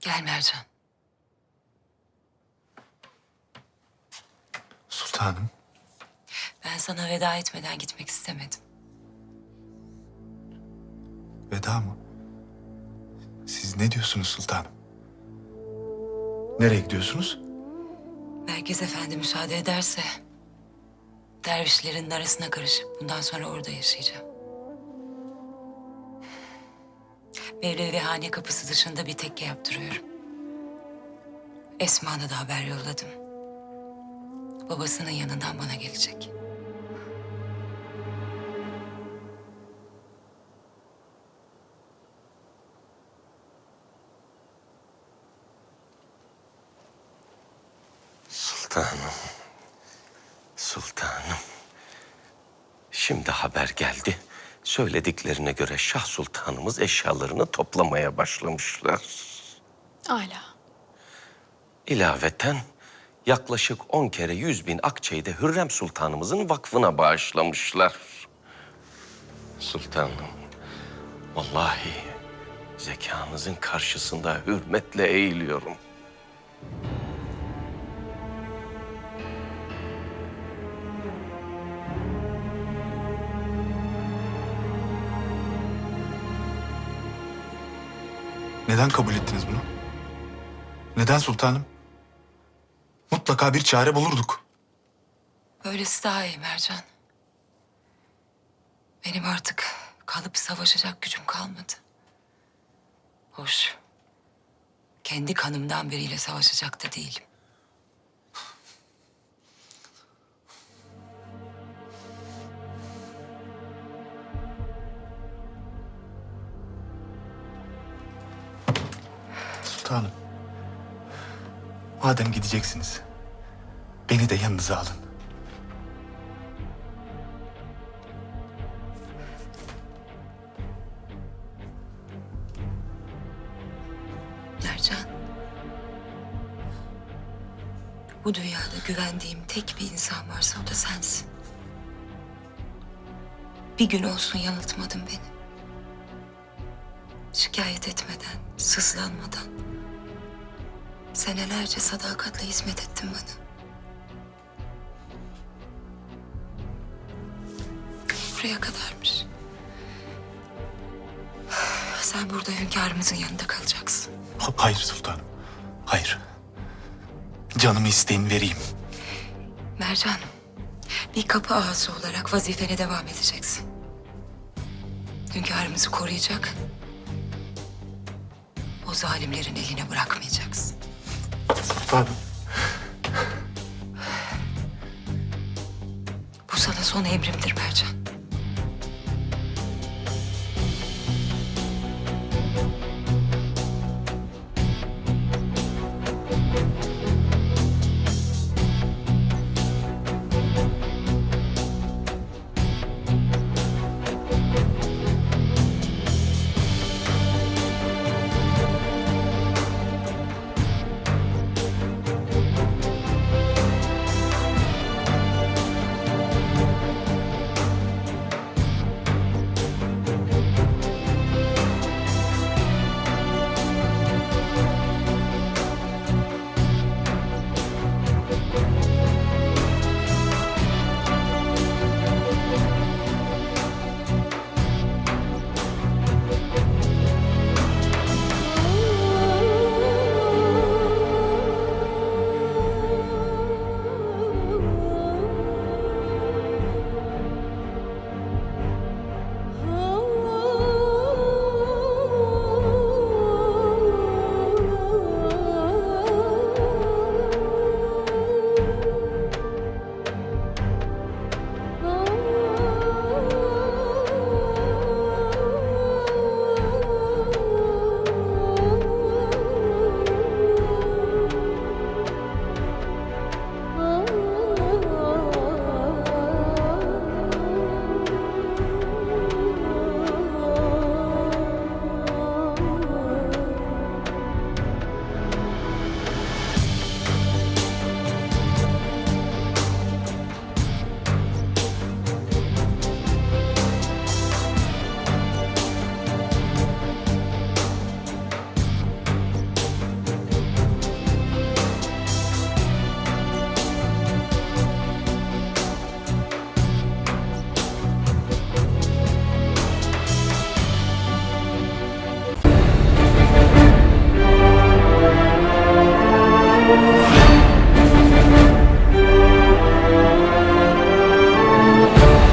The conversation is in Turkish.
Gel Mercan. Sultanım. Ben sana veda etmeden gitmek istemedim. Veda mı? Siz ne diyorsunuz sultanım? Nereye gidiyorsunuz? Merkez Efendi müsaade ederse... ...dervişlerin arasına karışıp bundan sonra orada yaşayacağım. Mevlevi hane kapısı dışında bir tekke yaptırıyorum. Esma'na da haber yolladım. Babasının yanından bana gelecek. Sultanım. Sultanım. Şimdi haber geldi. Söylediklerine göre Şah Sultanımız eşyalarını toplamaya başlamışlar. Hala. İlaveten yaklaşık on kere yüz bin akçeyi de Hürrem Sultanımızın vakfına bağışlamışlar. Sultanım, vallahi zekanızın karşısında hürmetle eğiliyorum. Neden kabul ettiniz bunu? Neden sultanım? Mutlaka bir çare bulurduk. Böylesi daha iyi Mercan. Benim artık kalıp savaşacak gücüm kalmadı. Hoş. Kendi kanımdan biriyle savaşacak da değilim. Sultanım. Madem gideceksiniz, beni de yanınıza alın. Mercan. Bu dünyada güvendiğim tek bir insan varsa o da sensin. Bir gün olsun yanıltmadın beni. Şikayet etmeden, sızlanmadan. Senelerce sadakatle hizmet ettin bana. Buraya kadarmış. Sen burada hünkârımızın yanında kalacaksın. Ha- Hayır sultanım. Hayır. Canımı isteyin vereyim. Mercan, bir kapı ağası olarak vazifene devam edeceksin. Hünkârımızı koruyacak. O zalimlerin eline bırakmayacaksın. Sultanım. Bu sana son emrimdir Mercan.